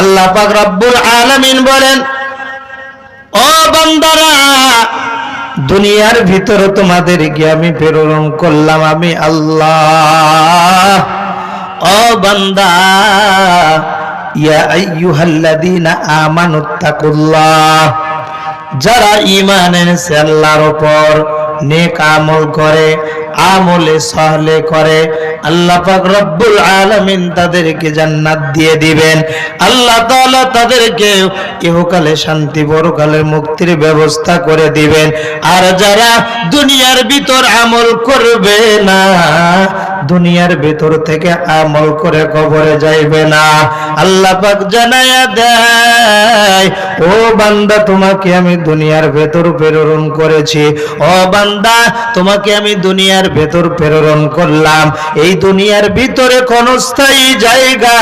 আল্লাহ পাক রব্বুল আলামিন বলেন, ও বান্দারা, দুনিয়ার ভিতরে তোমাদেরকে আমি প্রেরণ করলাম, আমি আল্লাহ। ও বান্দা, ইয়া আইয়ুহাল্লাযীনা আমানুত্তাকুল্লাহ যারা ঈমান এনেছে আল্লাহর উপর নেক আমল করে, আমলে সহলে করে, আল্লাহ পাক রব্বুল আলামিন তাদেরকে জান্নাত দিয়ে দিবেন। আল্লাহ তাআলা তাদেরকে ইহকালে শান্তি পরকালে মুক্তির ব্যবস্থা করে দিবেন। আর যারা দুনিয়ার ভিতর আমল করবে না, দুনিয়ার ভিতর থেকে আমল করে কবরে যাইবে না। আল্লাহ পাক জানায়া দেয়, ও বান্দা, তোমাকে আমি দুনিয়ার ভেতর প্রেরণ করেছি। ও বান্দা তোমাকে আমি দুনিয়ার ভেতর প্রেরণ করলাম। এই দুনিয়ার ভিতরে ক্ষণস্থায়ী জায়গা।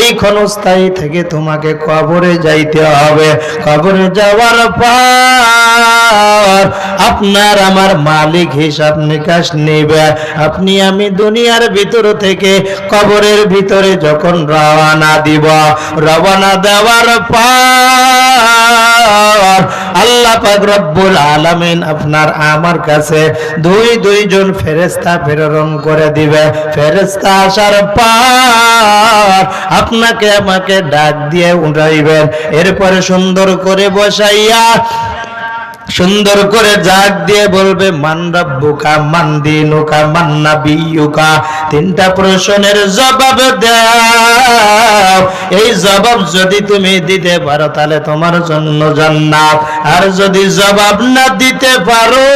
এই ক্ষণস্থায়ী থেকে তোমাকে কবরে যাইতে হবে। কবরে যাওয়ার পর আপনার আমার মালিক হিসাব নিকাশ নেবে। আপনি আমি দুনিয়ার ভিতর থেকে কবরের ভিতরে যখন রওনা দিব, রওনা দেওয়ার পর আল্লাহ পাক রব্বুল আলামিন আপনার আমার কাছে দুই দুই জন ফেরেস্তা প্রেরণ করে দিবে। ফেরেশতা আসার পর আপনাকে আমাকে ডাক দিয়ে উঠাইবেন এরপরে সুন্দর করে বসাইয়া সুন্দর করে জাগ দিয়ে বলবে, মান রব্বুকা, মান দিনুকা, মান নাবিয়ুকা। তিনটা প্রশ্নের জবাব দাও। এই জবাব যদি তুমি দিতে পারো, তাহলে তোমার জন্য জান্নাত। আর যদি জবাব না দিতে পারো,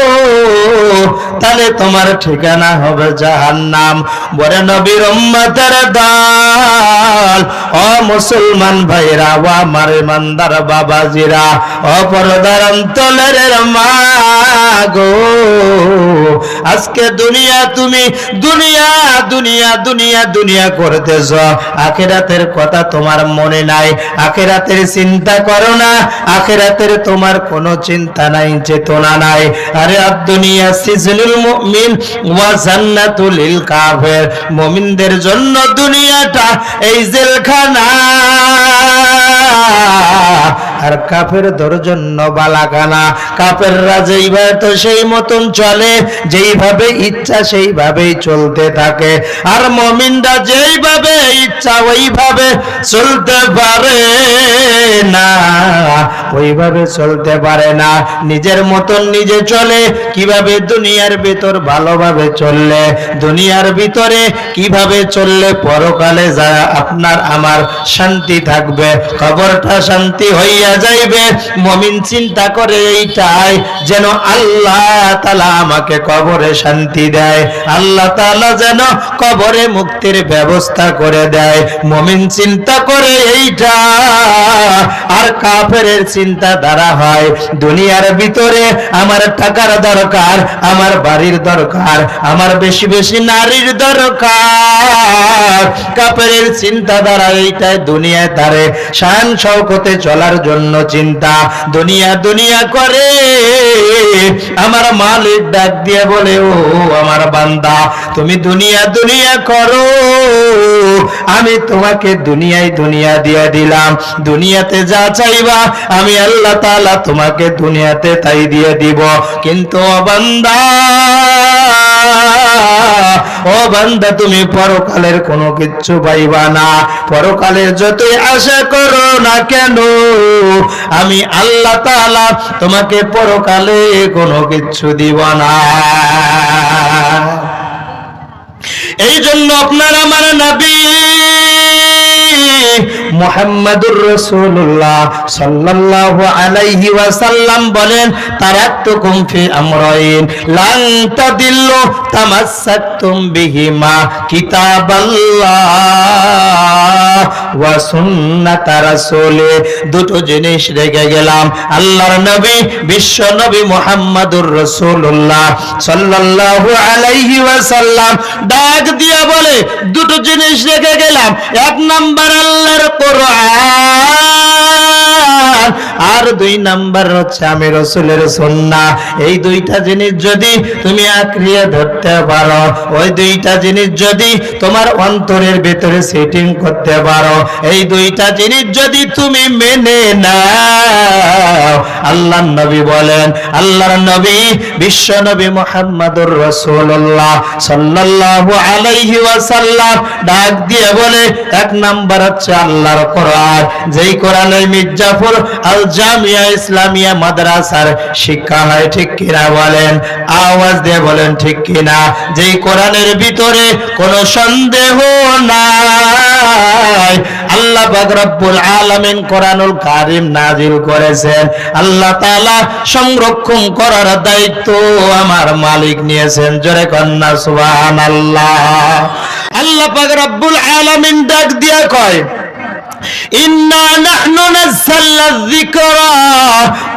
তাহলে তোমার ঠিকানা হবে জাহান্নাম। বলে নবীর উম্মতের দল, ও মুসলমান ভাইরা, ও আমার ইমানদার বাবাজিরা, ও অন্তলের মাগো আজকে দুনিয়া তুমি দুনিয়া দুনিয়া দুনিয়া দুনিয়া করতেছ। আখেরাতের কথা তোমার মনে নাই। আখেরাতের চিন্তা করো না। আখেরাতের তোমার কোনো চিন্তা নাই, চেতনা নাই। আরে আর দুনিয়া সিজনুল মুমিন, ওয়া জান্নাতুল কাফির। মুমিনদের জন্য দুনিয়াটা এই জেলখানা। আর কাফের তোর জন্য বালাখানা কাফেররা যেইভাবে তো সেই মতন চলে, যেইভাবে ইচ্ছা সেইভাবেই চলতে থাকে। আর মমিনরা যেইভাবে ইচ্ছা ওইভাবে চলতে পারে না। ওইভাবে চলতে পারে না। নিজের মতন নিজে চলে, কীভাবে দুনিয়ার ভিতর ভালোভাবে চললে, দুনিয়ার ভিতরে কীভাবে চললে পরকালে যা আপনার আমার শান্তি থাকবে খবরটা শান্তি হইয়া যাইবে, মমিন চিন্তা করে এইটাই, যেন আল্লাহ তালা আমাকে কবরে শান্তি দেয়। আল্লাহ তালা যেন কবরে মুক্তির ব্যবস্থা করে দেয়। মমিন চিন্তা করে এইটা, আর কাফের চিন্তা দ্বারা হয়। দুনিয়ার ভিতরে আমার টাকার দরকার, আমার বাড়ির দরকার, আমার বেশি বেশি নারীর দরকার। কাপের চিন্তা দ্বারা এইটাই দুনিয়ায় তারে। শান শৌকতে চলার জন্য চিন্তা। দুনিয়া দুনিয়া করে। আমার মালিক ডাক দিয়ে বলে, ও আমার বান্দা, তুমি দুনিয়া দুনিয়া করো। আমি তোমাকে দুনিয়ায় দুনিয়া দিয়ে দিলাম। দুনিয়াতে যা চাইবা, আমি আল্লাহ তাআলা তোমাকে দুনিয়াতে তাই দিয়ে দিব। কিন্তু বান্দা ও বান্দা, তুমি পরকালের কোনো কিচ্ছু পাইবা না। পরকালের যতই আশা করো না কেন, আমি আল্লাহ তাআলা তোমাকে পরকালে কোনো কিচ্ছু দিব না। এই জন্য আপনার আমার নবী মুহাম্মাদুর রাসূলুল্লাহ সাল্লাল্লাহু আলাইহি ওয়াসাল্লাম বলেন তারাক্তুকুম ফি আমরাইন, লান তাদিল্লু তামাসসাকতুম বিহিমা কিতাবাল্লাহ ওয়া দুটো জিনিস রেখে গেলাম। আল্লাহর নবী, বিশ্ব নবী মুহাম্মাদুর রাসূলুল্লাহ সাল্লাল্লাহু আলাইহি ওয়াসাল্লাম ডাক দিয়া বলে, দুটো জিনিস রেখে গেলাম। এক নাম্বার আল্লাহর কোরআন। আর দুই নাম্বার হচ্ছে আমি রসুলের সন্না এই দুইটা জিনিস যদি তুমি ধরতে পারো, ওই দুইটা জিনিস যদি তোমার অন্তরের ভেতরে সেটিং করতে পারো, এই দুইটা জিনিস যদি তুমি মেনে নাও আল্লাহ নবী বলেন, আল্লাহর নবী বিশ্ব নবী মোহাম্মদুর রসুল্লাহ সাল্লাল্লাহু আলাইহি ওয়াসাল্লাম ডাক দিয়ে বলে, এক নাম্বার হচ্ছে আল্লাহর কোরআন। যেই কোরআনে মির্জাফর আল জামিয়া ইসলামিয়া মাদ্রাসার শিক্ষা হয়, ঠিক কিনা বলেন? আওয়াজ দিয়ে বলেন, ঠিক কিনা? যেই কোরআনের ভিতরে কোনো সন্দেহ নাই। আল্লাহ পাক রব্বুল আলামিন কোরআনুল কারীম নাজিল করেছেন। আল্লাহ তাআলা সংরক্ষণ করার দায়িত্ব আমার মালিক নিয়েছেন। জোরে কন্যা, সুবহানাল্লাহ। আল্লাহ পাক রব্বুল আলামিন ডাক দিয়া কয়, ইন্না নাহনু নাযালনা যিকরা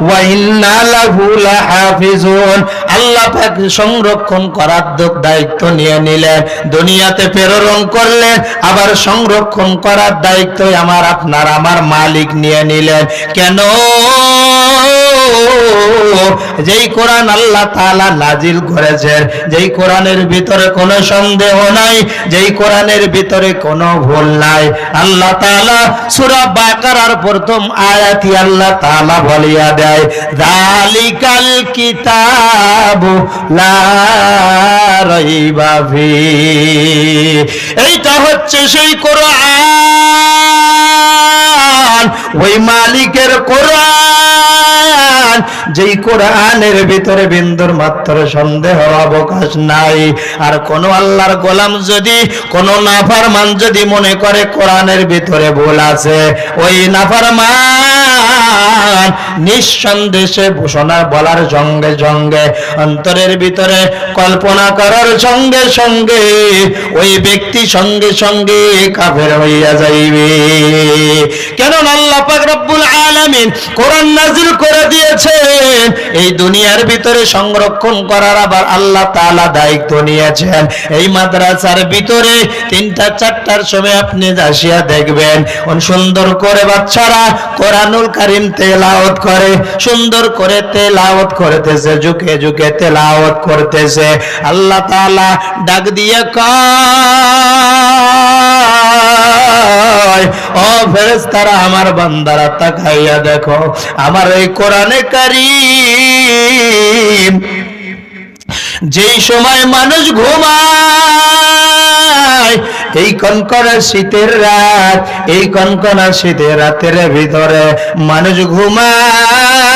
ওয়া ইন্না লাহু লাহাফিজুন। আল্লাহ সংরক্ষণ করার দায়িত্ব নিয়ে নিলেন। দুনিয়াতে প্রেরণ করলেন, আবার সংরক্ষণ করার দায়িত্ব আমার, আপনার, আমার মালিক নিয়ে নিলেন। কেন? যেই কোরআন আল্লাহ তাআলা নাজিল করেছেন, যেই কোরআনের ভিতরে কোনো সন্দেহ নাই, যেই কোরআনের ভিতরে কোনো ভুল নাই। আল্লাহ তাআলা সূরা বাকারার প্রথম আয়াতি আল্লাহ তাআলা বলিয়া দেয়, যালিকাল কিতাবু ফি এইটা হচ্ছে সেই কোরআন, ওই মালিকের কোরআন। যেই কোরআনের ভিতরে বিন্দুর মাত্র সন্দেহ, অবকাশ নাই। আর কোন আল্লাহর গোলাম যদি, কোন নাফারমান যদি মনে করে কোরআনের ভিতরে ভুল আছে, ওই নাফারমান নিঃসন্দেশে ঘোষণা বলার সঙ্গে সঙ্গে অন্তরের ভিতরে কল্পনা করার সঙ্গে সঙ্গে, ওই ব্যক্তি সঙ্গে সঙ্গে কাফের হইয়া যাইবে। কেন কোরআন করে দিয়েছেন, এই দুনিয়ার ভিতরে সংরক্ষণ করার আবার আল্লাহ তাআলা দায়িত্ব নিয়েছেন। এই মাদ্রাসার ভিতরে তিনটা চারটার সময় আপনি আসিয়া দেখবেন সুন্দর করে বাচ্চারা কোরআনুল কারীম তেলাওয়াত করে, সুন্দর করে তেলাওয়াত করতেছে, ঝুঁকে ঝুঁকে তেলাওয়াত করতেছে। আল্লাহ তাআলা ডাক দিয়ে কয়, ও ফেরেশতারা, আমার বান্দারা, তাকাইয়া দেখো, আমার এই কোরআনে কারীম যেই সময় মানুষ ঘুমায় এই কনকনা শীতের রাত এই কনকনা শীতের রাতের ভিতরে মানুষ ঘুমায়।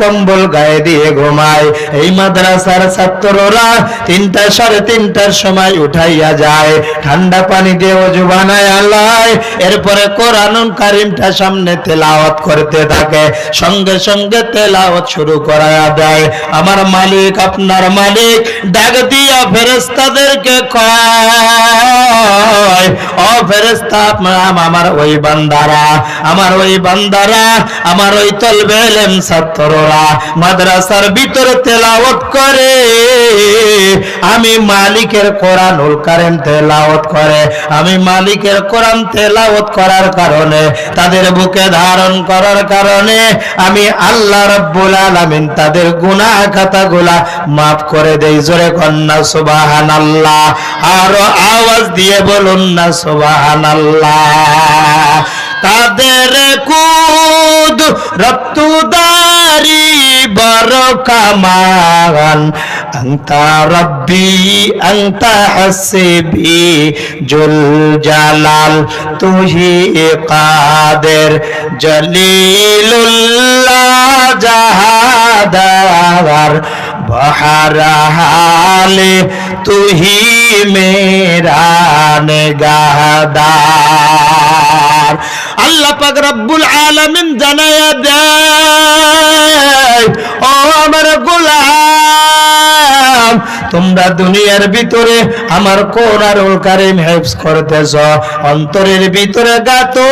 কম্বল গায়ে দিয়ে ঘুমায়। এই মাদ্রাসার ছাত্ররা তিনটা সাড়ে তিনটার সময় উঠাইয়া যায়। ঠান্ডা পানি দিয়ে অজু বানায় এরপরে কোরআনুল কারিমটা সামনে তেলাওয়াত করতে থাকে। সঙ্গে সঙ্গে তেলাওয়াত শুরু দেয়। আমার মালিক, আপনার মালিক, ডাক দিয়া ফেরেস্তাদেরকে কয়, ও ফেরেস্তা আমার ওই বান্দারা, আমার ওই বান্দারা, আমার ওই তলবে এলেম ছাত্ররা। মাদ্রাসার ভিতরে তেলাওয়াত করে। আমি মালিকের কোরআনুল কারিম তেলাওয়াত করে। আমি মালিকের কোরআন তেলাওয়াত করার কারণে, তাদের বুকে ধারণ করার কারণে, আমি আল্লাহ রাব্বুল আলামিন তাদের গুনাহ খাতাগুলা মাফ করে দেই। জোরে কন্যা সুবহানাল্লাহ। আর আওয়াজ দিয়ে বলুন না, সুবহানাল্লাহ। তাদের কুদ রক্তুদারি বড় কামান আন্তা রব্বি আন্তা হাসিবি জুল জালাল তুহি কাদের জলিলুল্লাহ জাহাদার বহারাহালে তুহি মেরা নেগাদার আল্লাহ পাক রব্বুল আলামিন জানায়া দেয় ও আমার গোলাম তোমরা দুনিয়ার ভিতরে আমার কোরআনুল কারীম হেফজ করতেছ? অন্তরের ভিতরে গাতো।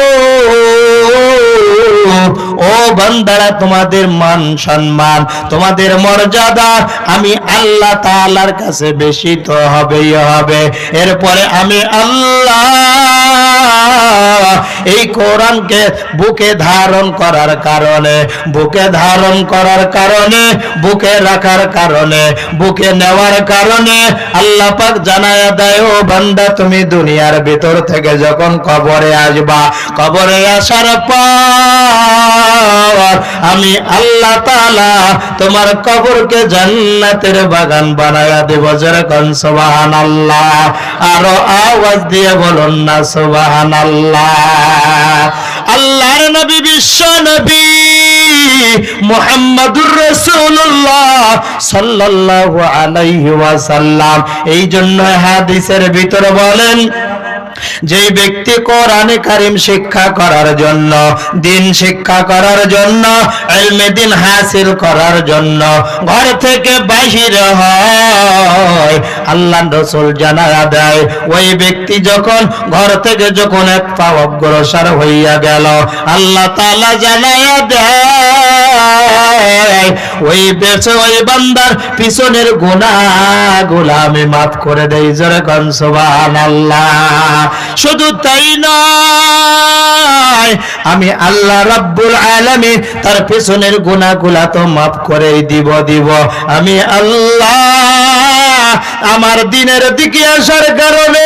ও বান্দারা, তোমাদের মান সম্মান, তোমাদের মর্যাদা আমি আল্লাহ তাআলার কাছে বেশি তো হবেই হবে। এরপরে আমি আল্লাহ এই কোরআনকে বুকে ধারণ করার কারণে, বুকে ধারণ করার কারণে, বুকে রাখার কারণে, বুকে নেওয়ার কারণে আল্লাহ পাক জানায় দেয়, ও বান্দা, তুমি দুনিয়ার ভিতর থেকে যখন কবরে আসবা, কবরে আসার পর আমি আল্লাহ তাআলা তোমার কবরকে জান্নাতের বাগান বানায়া দেব। যেরকম, সুবহানাল্লাহ। আরও আওয়াজ দিয়ে বলুন না, সুবহানাল্লাহ। আল্লাহর নবী বিশ্ব নবী। মুহাম্মাদুর রসুল্লাহ সাল্লাল্লাহু আলাইহি ওয়াসাল্লাম। এই জন্য হাদিসের ভিতরে বলেন যেই ব্যক্তি কোরআনে কারিম শিক্ষা করার জন্য, দিন শিক্ষা করার জন্য এলমে দিন হাসিল করার জন্য, ঘর থেকে বাহির হয়, আল্লাহ রসুল জানা দেয়, ওই ব্যক্তি যখন ঘর থেকে যখন এক পা অগ্রসর হইয়া গেল, আল্লাহ তাআলা জানায়া দেয়, ওই বেছে ওই বান্দার পিছনের গুনাহগুলো আমি মাফ করে দেই, জোরে কন সুবহানাল্লাহ। শুধু তাই নয়, আমি আল্লাহ রাব্বুল আলামিন তার পেছনের গুনাহগুলা তো মাফ করে দিব দিব। আমি আল্লাহ আমার দিনের দিকে আসার কারণে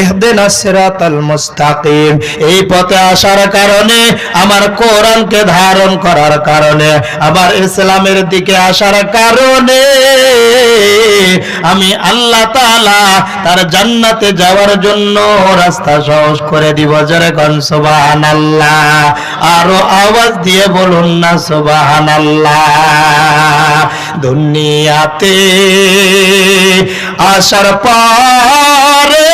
ইহদিনা সিরাতাল মুস্তাকিম। এই পথে আসার কারণে, আমার কোরআনকে ধারণ করার কারণে, আমার ইসলামের দিকে আসার কারণে, আমি আল্লাহ তাআলা তার জান্নাতে যাওয়ার জন্য রাস্তা সহজ করে দিব। যেরকম সুবহানাল্লাহ। আরও আওয়াজ দিয়ে বলুন না, সুবহানাল্লাহ। দুনিয়াতে আসার পরে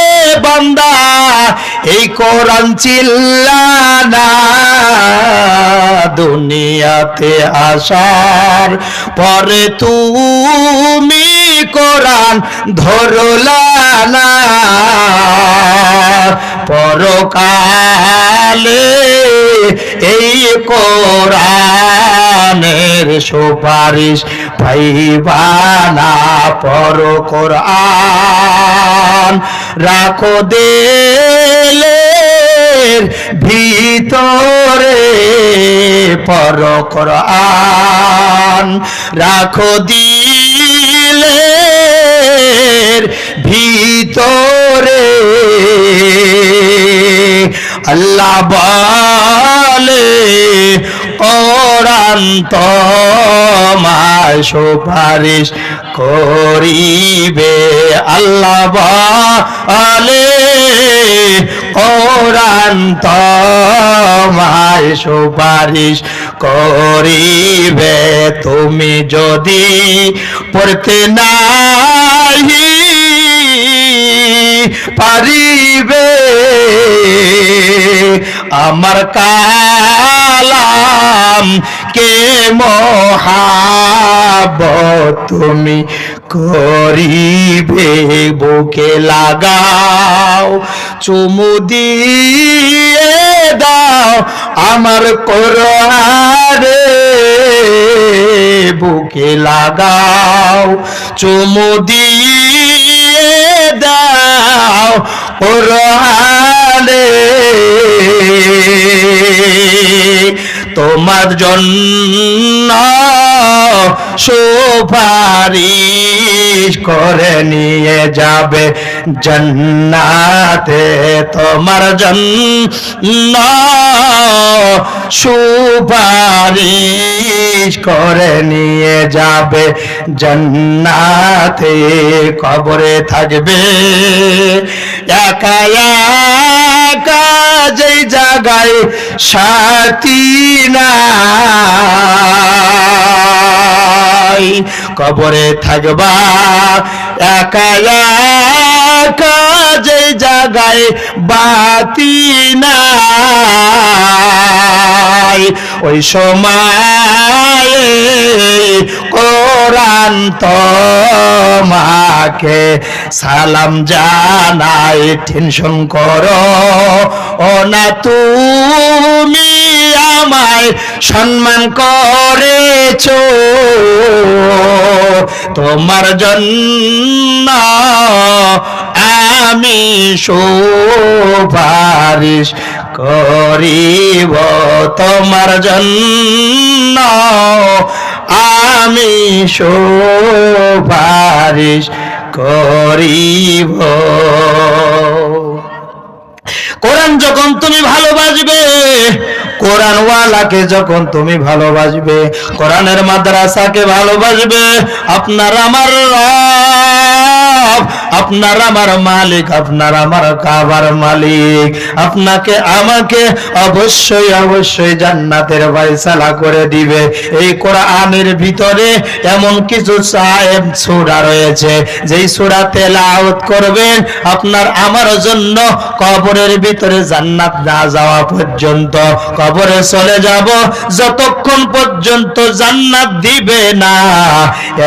বান্দা এই কোরআন চিল্লানা। দুনিয়াতে আসার পরে তুমি কোরআন ধরলা না। পরকালে এই কোরআনের সুপারিশ পাইবানা পর কোরআন রাখো দেলের ভিতরে। পর কোরআন রাখো দিলের ভিতরে। আল্লাহ বলে তোমায় সুপারিশ করিবে। আল্লাহ বলে তোমায় সুপারিশ করিবে। তুমি যদি পড়তে নাই পারিবে। আমার কালাম কে মহাব তুমি করিবে? বুকে লাগাও, চুমু দিয়ে দাও আমার কোরআনে বুকে লাগাও, চুমু দিয়ে দাও কোরআনে তোমার জন্য সুপারিশ করে নিয়ে যাবে জন্নাতে। তোমার জন্য সুপারিশ করে নিয়ে যাবে জন্নাতে, কবরে থাকবে। একা একা যেই জায়গায় সাথী নাই, কবরে থাকবা একা একা জাগায় বাতি নাই। ওই সময় কোরআন তোমাকে সালাম জানাই টেনশন করো ও না তুমি। আমায় সম্মান করেছ। তোমার জন্য আমি সুপারিশ করিব। তোমার জন্য আমি সুপারিশ করিব। কোরআন যখন তুমি ভালোবাসবে কোরআনওয়ালাকে যখন তুমি ভালোবাসবে কোরআনের মাদ্রাসাকে ভালোবাসবে আপনার আমার রব আপনার আমার মালিক, আপনার আমার কাবার মালিক। আপনাকে, আমাকে অবশ্যই অবশ্যই জান্নাতের ফয়সালা করে দিবে। এই কোরআনের ভিতরে এমন কিছু সাহেব সূরা রয়েছে, যেই সূরা তেলাওয়াত করবেন আপনার আমার জন্য কবরের ভিতরে জান্নাত না যাওয়া পর্যন্ত। কবরে চলে যাব, যতক্ষণ পর্যন্ত জান্নাত দিবে না,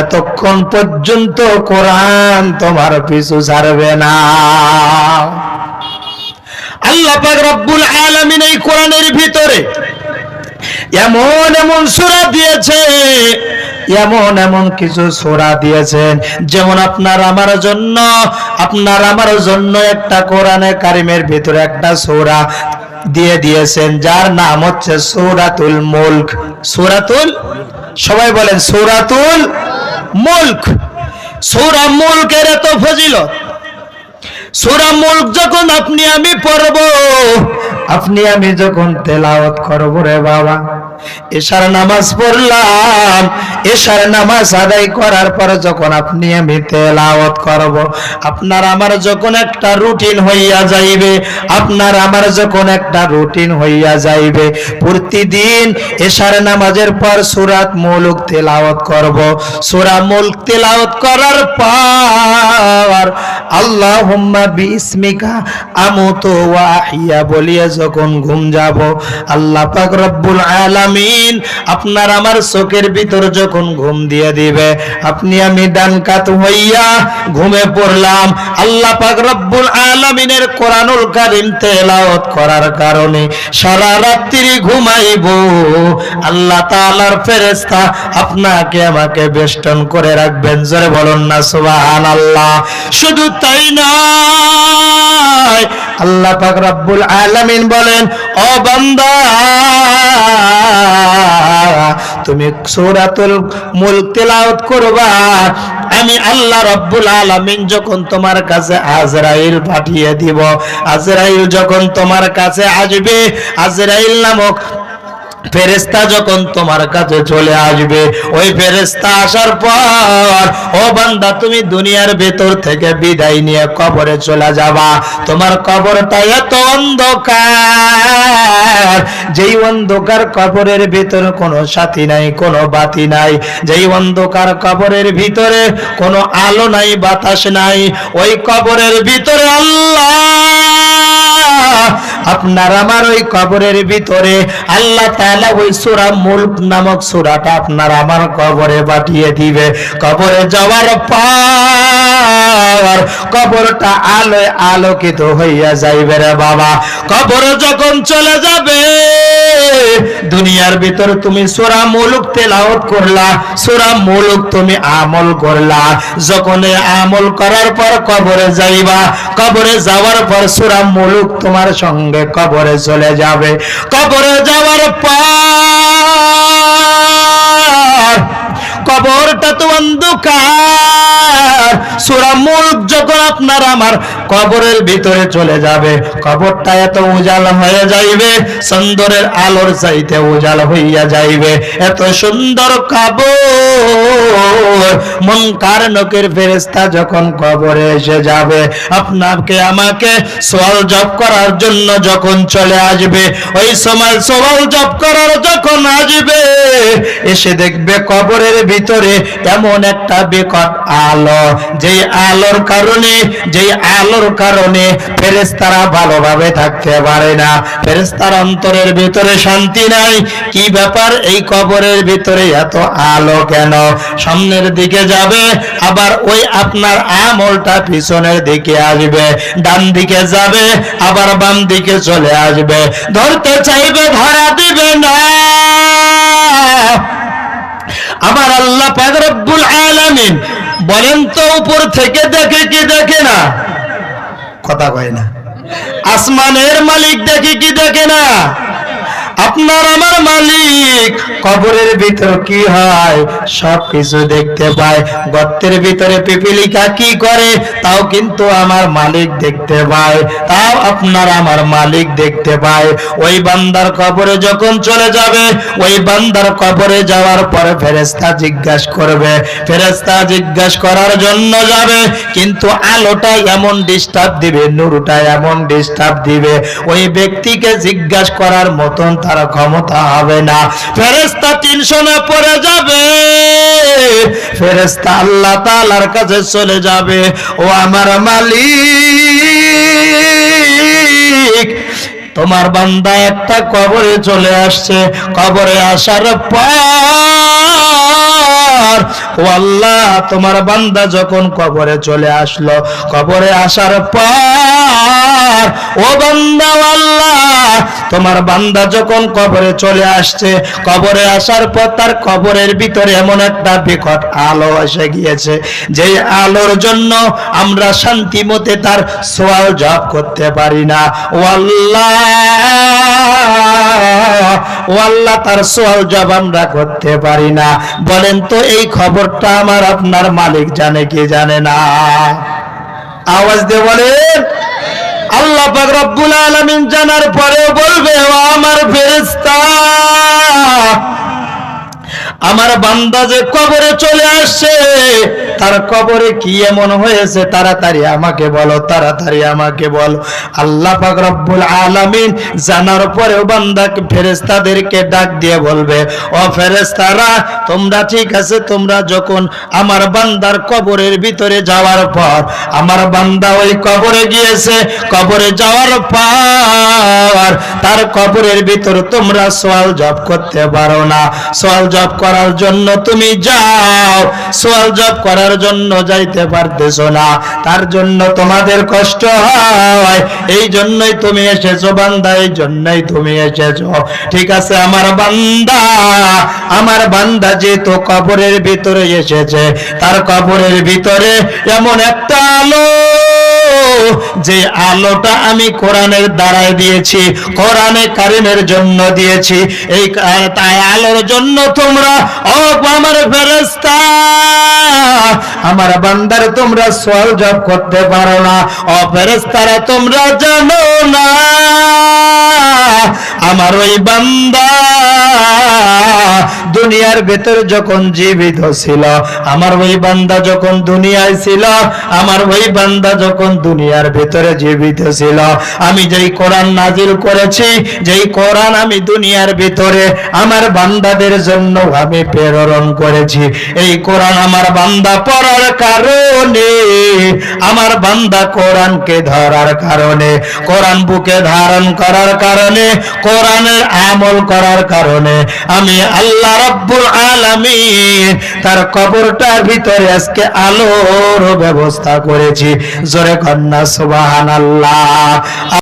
এতক্ষণ পর্যন্ত কোরআন তোমার পিছু ছাড়বে না। আল্লাহ পাক রব্বুল আলামিন এই কোরআনের ভিতরে এমন এমন সূরা দিয়েছে, এমন এমন কিছু সূরা দিয়েছেন। যেমন আপনার আমার জন্য, আপনার আমার জন্য একটা কোরআনে কারিমের ভিতরে একটা সোরা দিয়ে দিয়েছেন, যার নাম হচ্ছে সূরাতুল মুলক। সূরাতুল? সবাই বলেন, সূরাতুল মুলক। সূরা মুলকের এত ফজিলত? সুরা মুলক যখন আপনি আমি পড়ব আপনি আমি যখন তেলাওয়াত করব রে বাবা, এশার নামাজ পড়লাম, এশার নামাজ আদায় করার পর যখন আপনি আমি তেলাওয়াত করব, আপনার আমার যখন একটা রুটিন হইয়া যাইবে, আপনার আমার যখন একটা রুটিন হইয়া যাইবে, প্রতিদিন এশার নামাজের পর সূরাত মুলক তেলাওয়াত করব। সূরা মুলক তেলাওয়াত করার পর আল্লাহুম্মা বিসমিকা আমুতু ওয়া আহিয়া বলিয়া যখন ঘুম যাব, আল্লাহ পাক রব্বুল আলামিন আপনার আমার চোখের ভিতর যখন ঘুম দিয়ে দিবে, আপনি আমি ডান কাত হইয়া ঘুমে পড়লাম। আল্লাহ পাক রব্বুল আলামিনের কোরআনুল কারীম তেলাওয়াত করার কারণে সারা রাত্রি ঘুমাইব। আল্লাহ তাআলার ফেরেশতা আপনাকে আমাকে বেষ্টন করে রাখবেন। জোরে বলুন না, সুবহানাল্লাহ। শুধু তাই নয়, আল্লাহ পাক রব্বুল আলামিন বলেন, ও বান্দা, তুমি সূরাতুল মুলক তেলাওয়াত করবা। আমি আল্লাহ রব্বুল আলামিন যখন তোমার কাছে আজরাইল পাঠিয়ে দিব, আজরাইল যখন তোমার কাছে আসবে, আজরাইল নামক ফেরেস্তা যখন তোমার কাছে চলে আসবে, ওই ফেরেস্তা আসার পর, ও বান্দা, তুমি দুনিয়ার ভেতর থেকে বিদায় নিয়ে কবরে চলে যাবা। তোমার কবরটা এত অন্ধকার। যেই অন্ধকার কবরের ভিতরে কোনো সাথী নাই, কোনো বাতি নাই। যেই অন্ধকার কবরের ভিতরে কোনো আলো নাই, বাতাস নাই, ওই কবরের ভিতরে আল্লাহ আপনার আমার ওই কবরের ভিতরে আল্লাহ তাআলা ওই সূরা মুলক নামক সূরাটা আপনার আমার কবরে পাঠিয়ে দিবে। কবরে যাওয়ার পর কবরটা আলোয় আলোকিত হইয়া যাইবে রে বাবা। কবরে যখন চলে যাবে, দুনিয়ার ভিতর তুমি সূরা মুলক তেলাওয়াত করলা, সূরা মুলক তুমি আমল করলা। যখন আমল করার পর কবরে যাইবা, কবরে যাওয়ার পর সূরা মুলক তোমার সঙ্গে কবরে চলে যাবে। কবরে যাওয়ার পর কবরটা তো অন্ধকার। সূরা মুলক যখন আপনার আমার কবরের ভিতরে চলে যাবে, কবরটা এত উজাল হয়ে যাইবে, সুন্দরের আলোর চাইতে উজাল হইয়া যাইবে। এত সুন্দর কবর। মন কারণকের ফেরেস্তা যখন কবরে এসে যাবে, আপনাকে, আমাকে সোয়াল জব করার জন্য যখন চলে আসবে, ওই সময় সোয়াল জব করার যখন আসবে, এসে দেখবে কবরের ভিতরে এমন একটা বিকট আলো। যেই আলোর কারণে, যেই আলোর কারণে ফেরেস্তারা ভালোভাবে থাকতে পারে না। ফেরেস্তার অন্তরের ভিতরে শান্তি নাই। কি ব্যাপার? এই কবরের ভিতরে এত আলো কেন? সামনের দিকে যাবে, আবার ওই আপনার আমলটা পিছনের দিকে আসবে, ডান দিকে যাবে, আবার বাম দিকে চলে আসবে। ধরতে চাইবে, ধরা দিবে না। আমার আল্লাহ রব্বুল আলামিন বলেন তো, উপর থেকে দেখে কি দেখে না? কথা কয় না। আসমানের মালিক দেখে কি দেখে না? আপনার আমার মালিক, কবরের ভিতর কি হয়? সব কিছু দেখতে পায়। গর্তের ভিতরে পিপিলিকা কি করে? তাও কিন্তু আমার মালিক দেখতে পায়। তাও আপনার আমার মালিক দেখতে পায়। ওই বান্দার কবরে যখন চলে যাবে, ওই বান্দার কবরে যাওয়ার পরে ফেরেস্তা জিজ্ঞাসা করবে। ফেরেস্তা জিজ্ঞাসা করার জন্য যাবে, কিন্তু আলোটা এমন ডিস্টার্ব দিবে, নুরুটা এমন ডিস্টার্ব দিবে। ওই ব্যক্তিকে জিজ্ঞাসা করার মতন তার ক্ষমতা হবে না। ফেরেস্তা টেনশনে পড়ে যাবে। ফেরেস্তা আল্লাহ তাআলার কাছে চলে যাবে। ও আমার মালিক, তোমার বান্দা একটা কবরে চলে আসছে। কবরে আসার পর ও আল্লাহ, তোমার বান্দা যখন কবরে চলে আসলো, কবরে আসার পর, ও বান্দা আল্লাহ, তোমার বান্দা যখন কবরে চলে আসছে, কবরে আসার পর তার কবরের ভিতরে এমন একটা বিকট আলো এসে গিয়েছে যে আলোর জন্য আমরা শান্তি মতে তার সোয়াল জব করতে পারি না। ও আল্লাহ ও আল্লাহ, তার সোয়াল জব আমরা করতে পারি না। বলেন তো এই খবরটা আমার আপনার মালিক জানে কে জানে না। আওয়াজ দিয়ে বলেন, আল্লাহ পাক রব্বুল আলামিন জানার পরে বলবে আমার ফেরেশতা আমার বান্দা যে কবরে চলে আসছে, তার কবরে কি এমন হয়েছে? তাড়াতাড়ি আমাকে বলো, তাড়াতাড়ি আমাকে বলো। আল্লাহ পাক রব্বুল আলামিন জানার পরেও বান্দাকে ফেরেশতাদেরকে ডাক দিয়ে বলবে, ও ফেরেশতারা, তোমরা ঠিক আছে? তোমরা যখন আমার বান্দার কবরের ভিতরে যাওয়ার পর, আমার বান্দা ওই কবরে গিয়েছে। কবরে যাওয়ার পর তার কবরের ভিতর তোমরা সোয়াল জব করতে পারো না। সোয়াল জব করার জন্য তুমি যাও। সোয়াল জব করার জন্য যাইতে পারতেছো না। তার জন্য তোমাদের কষ্ট হয়। এই জন্যই তুমি এসেছ বান্দা, এই জন্যই তুমি এসেছ। ঠিক আছে, আমার বান্দা আমার বান্দা যেহেতু কবরের ভিতরে এসেছে, তার কবরের ভিতরে এমন একটা আলো, যে আলোটা আমি কোরআনের দ্বারাই দিয়েছি, কোরআনে কারিমের জন্য দিয়েছি। এই তাই আলোর জন্য তোমরা আমার আমার বান্দার তোমরা সোয়াল জব করতে পারো না। ও ফেরেস্তারা তোমরা জানো না, আমার ওই বান্দা দুনিয়ার ভেতর যখন জীবিত ছিল, আমার ওই বান্দা যখন দুনিয়ায় ছিল, আমার ওই বান্দা যখন দুনিয়ার ভেতরে জীবিত ছিল, আমি যেই কোরআন নাজিল করেছি, যেই কোরআন আমি দুনিয়ার ভিতরে আমার বান্দাদের জন্য আমি প্রেরণ করেছি, এই কোরআন আমার বান্দা পড়ার কারণে, আমার বান্দা কোরআনকে ধরার কারণে, কোরআন বুকে ধারণ করার কারণে, কোরআনের আমল করার কারণে, আমি আল্লাহ রব্বুল আলামিন। তার কবরটার ভিতরে আজকে আলোর ব্যবস্থা করেছি। জোরে কন্যা সুবহানাল্লাহ।